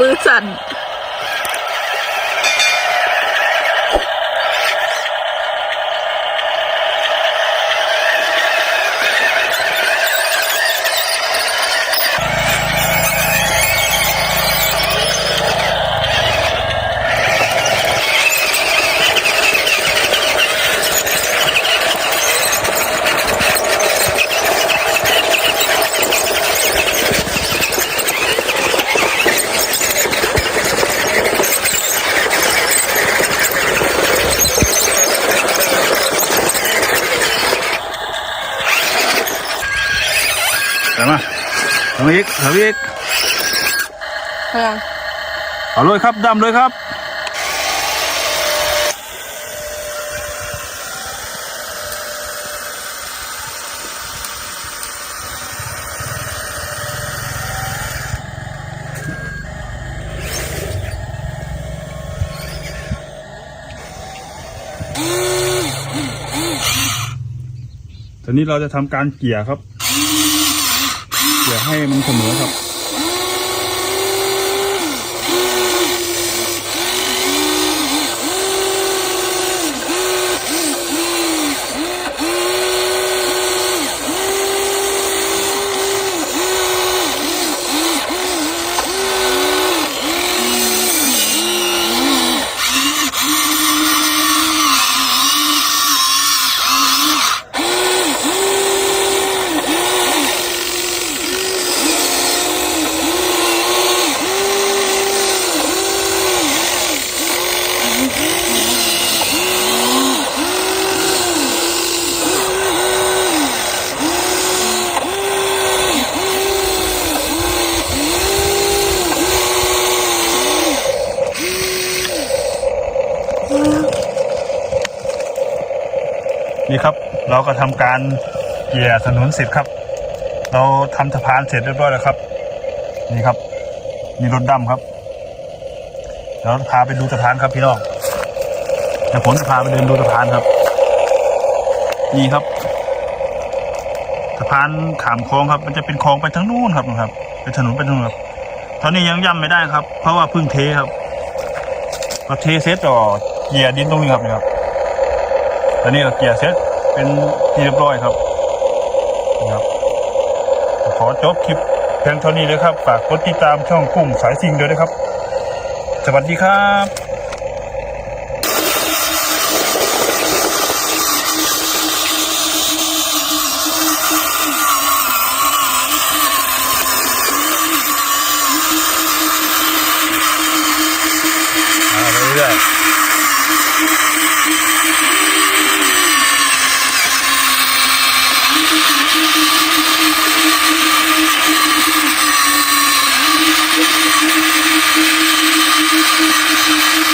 มือสั่น ทำอีกทำอีกเฮ้ยเอาเลยครับดำเลยครับตอนนี้เราจะทำการเกี่ยครับ เกี่ยให้มันเสมอครับ นี่ครับ เราก็ทำการเกี่ยถนนเสร็จครับ เราทำสะพานเสร็จเรียบร้อยแล้วครับ นี่ครับนี่รถดำครับเดี๋ยวพาไปดูสะพานครับพี่น้องเดี๋ยวผมจะพาไปเดินดูสะพานครับ นี่ครับสะพานขามคลองครับ มันจะเป็นคลองไปทางนู้นครับนะครับเป็นถนนไปทางนู้นครับตอนนี้ยังย่ำไม่ได้ครับ เพราะว่าเพิ่งเทครับพอเทเสร็จต่อเกี่ยดินตรงนี้ครับนะครับ ตอนนี้เราเกียร์เสร็จเป็นที่เรียบร้อยครับนะครับขอจบคลิปเพียงเท่านี้เลยครับ ฝากกดติดตามช่องกุ้งสายสิงด้วยนะครับ สวัสดีครับ Thank you.